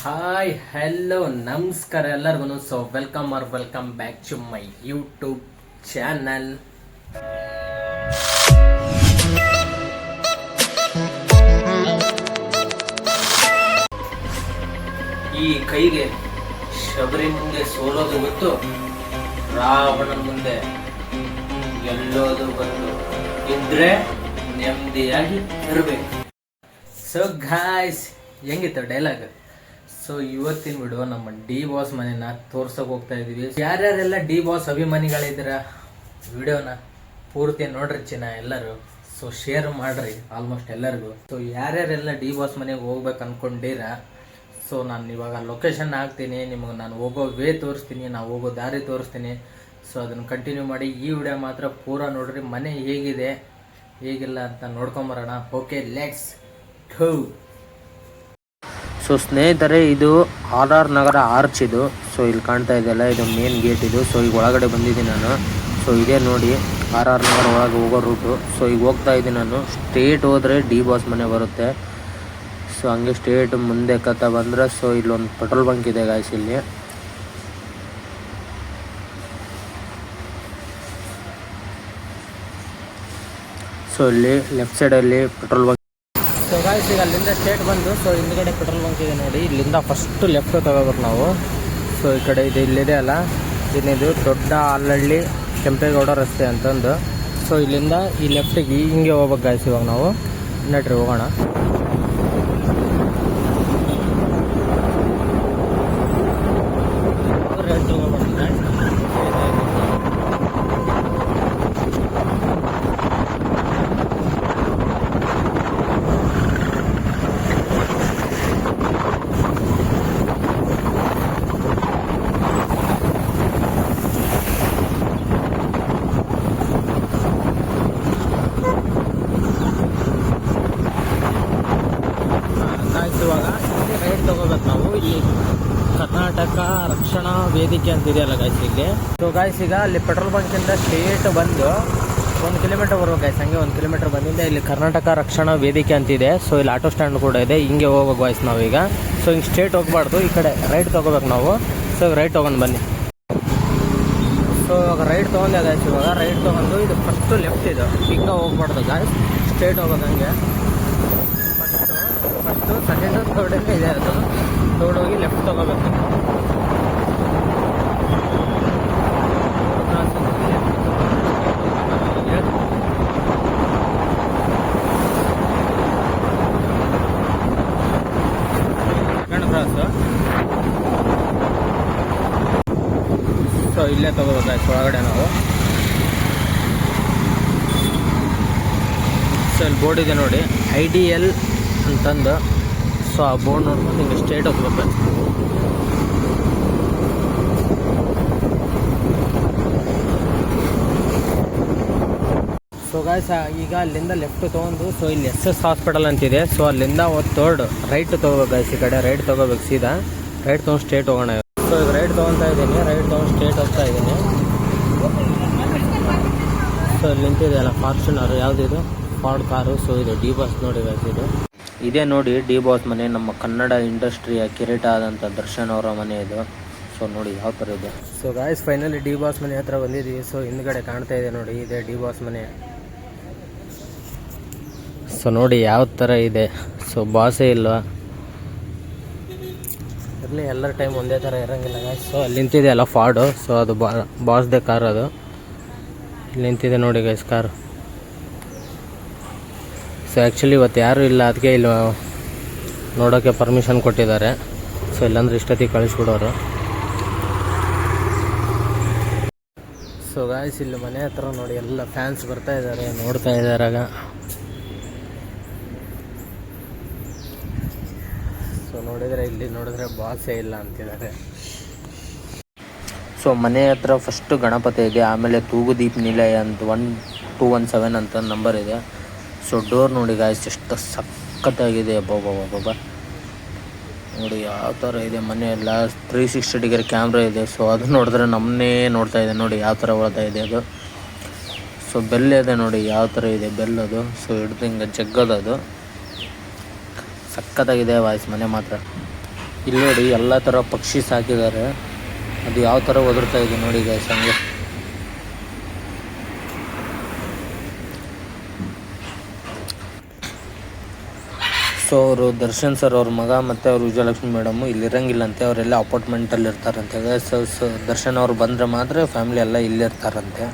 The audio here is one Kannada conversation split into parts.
ಹಾಯ್ ಹೆಲೋ ನಮಸ್ಕಾರ ಎಲ್ಲರಿಗೂ so welcome or welcome back to my YouTube channel ಈ ಕೈಗೆ ಶಬರಿ ಮುಂದೆ ಸೋಲೋದು ಗೊತ್ತು? ರಾವಣನ ಮುಂದೆ ಎಲ್ಲೋದು ಬಂದು ಇದ್ರೆ ನೆಮ್ಮದಿಯಾಗಿ ಇರಬೇಕು. ಸೊ ಗಾಯ್ಸ್ ಹೆಂಗಿತ್ತು ಡೈಲಾಗ್ ಸೊ ಇವತ್ತಿನ ವಿಡಿಯೋ ನಮ್ಮ ಡಿ ಬಾಸ್ ಮನೆನ ತೋರ್ಸಕ್ ಹೋಗ್ತಾ ಇದೀವಿ. ಯಾರ್ಯಾರೆಲ್ಲ ಡಿ ಬಾಸ್ ಅಭಿಮಾನಿಗಳಿದ್ದೀರ ವಿಡಿಯೋನ ಪೂರ್ತಿ ನೋಡ್ರಿ ಚಿನ್ನ ಎಲ್ಲರೂ. ಸೊ ಶೇರ್ ಮಾಡ್ರಿ ಆಲ್ಮೋಸ್ಟ್ ಎಲ್ಲರಿಗೂ. ಸೊ ಯಾರ್ಯಾರೆಲ್ಲ ಡಿ ಬಾಸ್ ಮನೆಗೆ ಹೋಗ್ಬೇಕು ಅನ್ಕೊಂಡಿರ ಸೊ ನಾನು ಇವಾಗ ಲೊಕೇಶನ್ ಹಾಕ್ತೀನಿ, ನಿಮಗೆ ನಾನು ಹೋಗೋ ವೇ ತೋರಿಸ್ತೀನಿ ನಾವು ಹೋಗೋ ದಾರಿ ತೋರಿಸ್ತೀನಿ. ಸೊ ಅದನ್ನು ಕಂಟಿನ್ಯೂ ಮಾಡಿ, ಈ ವಿಡಿಯೋ ಮಾತ್ರ ಪೂರ ನೋಡ್ರಿ, ಮನೆ ಹೇಗಿದೆ, ಹೇಗಿಲ್ಲ ಅಂತ ನೋಡ್ಕೊಂಬರೋಣ. ಓಕೆ ಲೆಟ್ಸ್ ಗೋ ಸೊ ಸ್ನೇಹಿತರೆ, ಇದು ಆರ್ ಆರ್ ನಗರ ಆರ್ಚ್ ಇದು. ಸೊ ಇಲ್ಲಿ ಕಾಣ್ತಾ ಇದೆಯಲ್ಲ, ಇದು ಮೇನ್ ಗೇಟ್ ಇದು. ಸೊ ಈಗ ಒಳಗಡೆ ಬಂದಿದ್ದೀನಿ ನಾನು. ಸೊ ಇದೇ ನೋಡಿ, ಆರ್ ಆರ್ ನಗರ ಒಳಗೆ ಹೋಗೋ ರೂಟು ಸೊ ಈಗ ಹೋಗ್ತಾ ಇದ್ದೀನಿ ನಾನು. ಸ್ಟ್ರೇಟ್ ಹೋದರೆ ಡಿ ಬಾಸ್ ಮನೆ ಬರುತ್ತೆ. ಸೊ ಹಂಗೆ ಸ್ಟ್ರೇಟ್ ಮುಂದೆ ಕತ್ತ ಬಂದರೆ, ಸೊ ಇಲ್ಲೊಂದು ಪೆಟ್ರೋಲ್ ಬಂಕ್ ಇದೆ ಗಾಯ್ಸ್ ಇಲ್ಲಿ. ಸೊ ಇಲ್ಲಿ ಲೆಫ್ಟ್ ಸೈಡಲ್ಲಿ ಪೆಟ್ರೋಲ್ ಬಂಕ್ ಗಾಯ್ಸ್ ಈಗ ಅಲ್ಲಿಂದ ಸ್ಟೇಟ್ ಬಂದು ಸೊ ಹಿಂದ್ಗಡೆ ಪೆಟ್ರೋಲ್ ಬಂಕ್ ಇದೆ ನೋಡಿ. ಇಲ್ಲಿಂದ ಫಸ್ಟ್ ಲೆಫ್ಟ್ ತಗೋಬೇಕು ನಾವು. ಸೊ ಈ ಕಡೆ ಇದು, ಇಲ್ಲಿದೆ ಅಲ್ಲ. ಇನ್ನಿದು ದೊಡ್ಡ ಆಲಹಳ್ಳಿ ಕೆಂಪೇಗೌಡ ರಸ್ತೆ ಅಂತಂದು. ಸೊ ಇಲ್ಲಿಂದ ಈ ಲೆಫ್ಟಿಗೆ ಹಿಂಗೆ ಹೋಗ್ಬೇಕು ಗಾಯ್ಸ್ ಇವಾಗ ನಾವು. ನಡ್ರಿ, ಹೋಗೋಣ ರೇಟ್ ತಗೋಬೇಕು ಗಾಯ್ಸ್ ಇವಾಗ ಇಲ್ಲಿ ರೈಡ್ ತಗೋಬೇಕು ನಾವು ಇಲ್ಲಿ ಕರ್ನಾಟಕ ರಕ್ಷಣಾ ವೇದಿಕೆ ಅಂತ ಇದೆಯಲ್ಲ ಗಾಯ್ಸ್ ಇಲ್ಲಿ. ಸೊ ಗಾಯ್ಸ್ ಈಗ ಅಲ್ಲಿ ಪೆಟ್ರೋಲ್ ಬಂಕಿಂದ ಸ್ಟ್ರೇಟ್ ಬಂದು ಒಂದು ಕಿಲೋಮೀಟರ್ ಬರ್ಬೇಕು ಗಾಯ್ಸ್ ಹಂಗೆ ಒಂದು ಕಿಲೋಮೀಟರ್ ಬಂದಿಂದ ಇಲ್ಲಿ ಕರ್ನಾಟಕ ರಕ್ಷಣಾ ವೇದಿಕೆ ಅಂತ ಇದೆ ಸೊ ಇಲ್ಲಿ ಆಟೋ ಸ್ಟ್ಯಾಂಡ್ ಕೂಡ ಇದೆ, ಹಿಂಗೆ ಹೋಗ್ಬೇಕು ಗಾಯ್ಸ್ ನಾವೀಗ. ಸೊ ಹಿಂಗೆ ಸ್ಟ್ರೇಟ್ ಹೋಗ್ಬಾರ್ದು, ಈ ಕಡೆ ರೈಟ್ ತೊಗೋಬೇಕು ನಾವು. ಸೊ ರೈಟ್ ತೊಗೊಂಡು ಬನ್ನಿ. ಸೊ ಇವಾಗ ರೈಟ್ ತೊಗೊಂಡೆ ಗಾಯ್ಸ್ ಇವಾಗ. ರೈಟ್ ತೊಗೊಂಡು ಇದು ಫಸ್ಟು ಲೆಫ್ಟ್ ಇದು. ಹಿಂಗೆ ಹೋಗ್ಬಾರ್ದು ಗಾಯ್ಸ್ ಸ್ಟ್ರೇಟ್ ಹೋಗೋದು ಹಂಗೆ. ಫಸ್ಟು ಫಸ್ಟು ಸೆಕೆಂಡು ಥರ್ಡೇ ಇದೆ ಅದು. ಹೋಗಿ ಲೆಫ್ಟ್ ತೊಗೋಬೇಕು ಸೆಕೆಂಡ್ ಕ್ರಾಸು ಸೊ ಇಲ್ಲೇ ತಗೋಬೇಕಾಯ್ತು, ಒಳಗಡೆ ನಾವು. ಸೊ ಇಲ್ಲಿ ಬೋರ್ಡ್ ಇದೆ ನೋಡಿ. ಐ ಡಿ ಎಲ್ ಅಂತಂದು. ಸೊ ಆ ಬೋರ್ಡ್ ನೋಡ್ಕೊಂಡು ಹಿಂಗೆ ಸ್ಟೇಟ್ ಹೋಗ್ಬೇಕು ಸೊ ಗಾಯ್ಸ್ ಈಗ ಅಲ್ಲಿಂದ ಲೆಫ್ಟ್ ತೊಗೊಂಡು ಸೊ ಇಲ್ಲಿ ಎಸ್ ಎಸ್ ಹಾಸ್ಪಿಟಲ್ ಅಂತಿದೆ. ಸೊ ಅಲ್ಲಿಂದ ಒಂದು ತರ್ಡ್ ರೈಟ್ ತೊಗೋಬೇಕು ಗಾಯ್ಸ್ ಈ ಕಡೆ. ರೈಟ್ ತೊಗೋಬೇಕು, ಸೀದಾ. ರೈಟ್ ತೊಗೊಂಡು ಸ್ಟೇಟ್ ಹೋಗೋಣ. ಸೊ ಈಗ ರೈಟ್ ತೊಗೊತಾ ಇದ್ದೀನಿ. ರೈಟ್ ತೊಗೊಂಡು ಸ್ಟೇಟ್ ಹೋಗ್ತಾ ಇದ್ದೀನಿ. ಸೊ ಇಲ್ಲಿ ನಿಂತಿದೆಯಲ್ಲ ಫಾರ್ಚುನರ್ ಯಾವುದಿದು ಫಾರ್ಡ್ ಕಾರು ಸೊ ಇದು ಡಿ ಬಾಸ್ ನೋಡಿ ಇದು. ಇದೇ ನೋಡಿ ಡಿ ಬಾಸ್ ಮನೆ, ನಮ್ಮ ಕನ್ನಡ ಇಂಡಸ್ಟ್ರಿಯ ಕಿರೀಟ ಆದಂಥ ದರ್ಶನ್ ಅವರ ಮನೆ ಇದು. ಸೊ ನೋಡಿ ಯಾವ ಥರ ಇದೆ. So guys finally D boss ಮನೆ ಹತ್ರ ಬಂದಿದ್ದೀವಿ. ಸೊ ಹಿಂದ್ಗಡೆ ಕಾಣ್ತಾ ಇದೆ ನೋಡಿ, ಇದೆ ಡಿ ಬಾಸ್ ಮನೆ. ಸೊ ನೋಡಿ ಯಾವ ಥರ ಇದೆ. ಸೊ ಬಾಸೇ ಇಲ್ವಾ? ಇರಲಿ, ಎಲ್ಲರ ಟೈಮ್ ಒಂದೇ ಥರ ಇರೋಂಗಿಲ್ಲ ಗಾಯ್ಸ್ ಸೊ ಅಲ್ಲಿ ನಿಂತಿದೆ ಅಲ್ಲ ಫಾಡು ಸೊ ಅದು ಬಾ ಬಾಸ್ದೇ ಕಾರ್ ಅದು. ಇಲ್ಲಿ ನಿಂತಿದೆ ನೋಡಿ ಗೈಸ್ ಕಾರ್ ಸೊ ಆ್ಯಕ್ಚುಲಿ ಇವತ್ತು ಯಾರೂ ಇಲ್ಲ ಅದಕ್ಕೆ ಇಲ್ಲಿ ನೋಡೋಕ್ಕೆ ಪರ್ಮಿಷನ್ ಕೊಟ್ಟಿದ್ದಾರೆ. ಸೊ ಇಲ್ಲಾಂದ್ರೆ ಇಷ್ಟೊತ್ತಿಗೆ ಕಳಿಸ್ಬಿಡೋರು. ಸೊ ಗಾಯ್ಸ್ ಇಲ್ಲಿ ಮನೆ ಹತ್ರ ನೋಡಿ, ಎಲ್ಲ ಫ್ಯಾನ್ಸ್ ಬರ್ತಾ ಇದ್ದಾರೆ, ನೋಡ್ತಾ ಇದ್ದಾರಾಗ ನೋಡಿದರೆ ಇಲ್ಲಿ ನೋಡಿದ್ರೆ ಬಾಸೇ ಇಲ್ಲ ಅಂತಿದ್ದಾರೆ ಸೊ ಮನೆ ಹತ್ರ ಫಸ್ಟ್ ಗಣಪತಿ ಇದೆ, ಆಮೇಲೆ ತೂಗುದೀಪ್ ನಿಲಯ ಅಂತ ಒನ್ ಟೂ ಒನ್ ಸೆವೆನ್ ಅಂತ ನಂಬರ್ ಇದೆ. ಸೊ ಡೋರ್ ನೋಡಿ ಗಾಯ್ಸ್ ಎಷ್ಟು ಸಖತ್ತಾಗಿದೆ. ಬಾಬಾ ನೋಡಿ ಯಾವ ಥರ ಇದೆ ಮನೆ ಎಲ್ಲ. ತ್ರೀ ಸಿಕ್ಸ್ಟಿ ಡಿಗ್ರಿ ಕ್ಯಾಮ್ರಾ ಇದೆ. ಸೊ ಅದು ನೋಡಿದ್ರೆ ನಮ್ಮನ್ನೇ ನೋಡ್ತಾ ಇದೆ. ನೋಡಿ ಯಾವ ಥರ ಓಡ್ತಾ ಇದೆ ಅದು. ಸೊ ಬೆಲ್ ಇದೆ ನೋಡಿ ಯಾವ ಥರ ಇದೆ ಬೆಲ್ಲದು ಸೊ ಹಿಡ್ದು ಹಿಂಗೆ ಜಗ್ಗದು ಅದು ಸಖತ್ತಾಗಿದೆ ವಾಯ್ಸ್ ಮನೆ ಮಾತ್ರ. ಇಲ್ಲಿ ನೋಡಿ ಎಲ್ಲ ಥರ ಪಕ್ಷಿ ಸಾಕಿದ್ದಾರೆ. ಅದು ಯಾವ ಥರ ಒದರ್ತಾ ಇದೆ ನೋಡಿ ಗೈಸ್ ಹಂಗೆ. ಸೊ ಅವರು ದರ್ಶನ್ ಸರ್ ಅವ್ರ ಮಗ ಮತ್ತು ಅವ್ರ ವಿಜಯಲಕ್ಷ್ಮಿ ಮೇಡಮ್ ಇಲ್ಲಿ ಇರಂಗಿಲ್ಲ ಅಂತೆ ಅವರೆಲ್ಲ ಅಪಾರ್ಟ್ಮೆಂಟಲ್ಲಿ ಇರ್ತಾರಂತೆ ಸೊ ದರ್ಶನ್ ಅವ್ರು ಬಂದರೆ ಮಾತ್ರ ಫ್ಯಾಮಿಲಿ ಎಲ್ಲ ಇಲ್ಲೇ ಇರ್ತಾರಂತೆ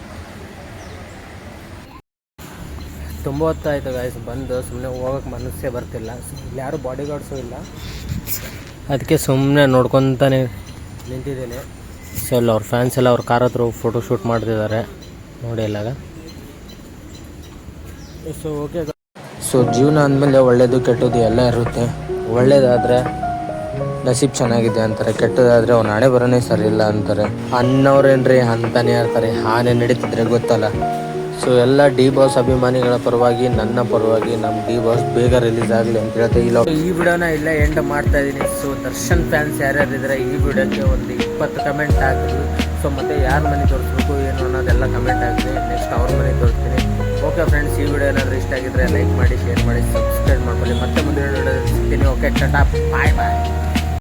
ತುಂಬ ಹೊತ್ತಾಯ್ತು ಗಾಯ್ಸ್ ಬಂದು ಸುಮ್ಮನೆ ಹೋಗೋಕೆ ಮನಸ್ಸೇ ಬರ್ತಿಲ್ಲ. ಇಲ್ಲಿ ಯಾರು ಬಾಡಿ ಗಾರ್ಡ್ಸು ಇಲ್ಲ. ಅದಕ್ಕೆ ಸುಮ್ಮನೆ ನೋಡ್ಕೊತಾನೆ ನಿಂತಿದ್ದೀನಿ. ಸೊ ಅಲ್ಲಿ ಅವ್ರ ಫ್ಯಾನ್ಸ್ ಎಲ್ಲ ಅವ್ರ ಕಾರ್ ಹತ್ರ ಫೋಟೋ ಶೂಟ್ ಮಾಡ್ತಿದ್ದಾರೆ. ನೋಡಿ ಎಲ್ಲಾಗ. ಸೊ ಓಕೆ ಸೊ ಜೀವನ ಅಂದಮೇಲೆ ಒಳ್ಳೆಯದು ಕೆಟ್ಟದ್ದು ಎಲ್ಲ ಇರುತ್ತೆ. ಒಳ್ಳೇದಾದರೆ ನಸೀಬ್ ಚೆನ್ನಾಗಿದೆ ಅಂತಾರೆ. ಕೆಟ್ಟದಾದರೆ ಅವ್ನ ಹಣೆ ಬರೋನೇ ಸರಿ ಇಲ್ಲ ಅಂತಾರೆ. ಅನ್ನೋರೇನ್ರಿ ಅಂತಾನೆ ಇರ್ತಾರೆ ಹಾನೆ ನಡೀತಿದ್ರೆ ಗೊತ್ತಲ್ಲ. ಸೊ ಎಲ್ಲ ಡಿ ಬಾಸ್ ಅಭಿಮಾನಿಗಳ ಪರವಾಗಿ, ನನ್ನ ಪರವಾಗಿ ನಮ್ಮ ಡಿ ಬಾಸ್ ಬೇಗ ರಿಲೀಸ್ ಆಗಲಿ ಅಂತ ಹೇಳ್ತಾ ಇಲ್ಲ. ಈ ವಿಡಿಯೋನ ಇಲ್ಲ ಎಂಡ್ ಮಾಡ್ತಾ ಇದ್ದೀನಿ ಸೊ ದರ್ಶನ್ ಫ್ಯಾನ್ಸ್ ಯಾರ್ಯಾರು ಇದ್ದಾರೆ ಈ ವಿಡಿಯೋಕ್ಕೆ ಒಂದು ಇಪ್ಪತ್ತು ಕಮೆಂಟ್ ಹಾಕಿದ್ರು ಸೊ ಮತ್ತೆ ಯಾರ ಮನೆ ತೋರಿಸ್ಬೇಕು, ಏನು ಅನ್ನೋದೆಲ್ಲ ಕಮೆಂಟ್ ಹಾಕಿದೆ ನೆಕ್ಸ್ಟ್ ಅವ್ರ ಮನೆ ತೋರಿಸ್ತೀನಿ. ಓಕೆ ಫ್ರೆಂಡ್ಸ್ ಈ ವಿಡಿಯೋ ಏನಾದರೂ ಇಷ್ಟ ಆಗಿದ್ರೆ ಲೈಕ್ ಮಾಡಿ ಶೇರ್ ಮಾಡಿ ಸಬ್ಸ್ಕ್ರೈಬ್ ಮಾಡ್ಕೊಳ್ಳಿ. ಮತ್ತೆ ಮುಂದಿನ ಸಿಗ್ತೀನಿ. ಓಕೆ ಟಾಟಾ ಬಾಯ್ ಬಾಯ್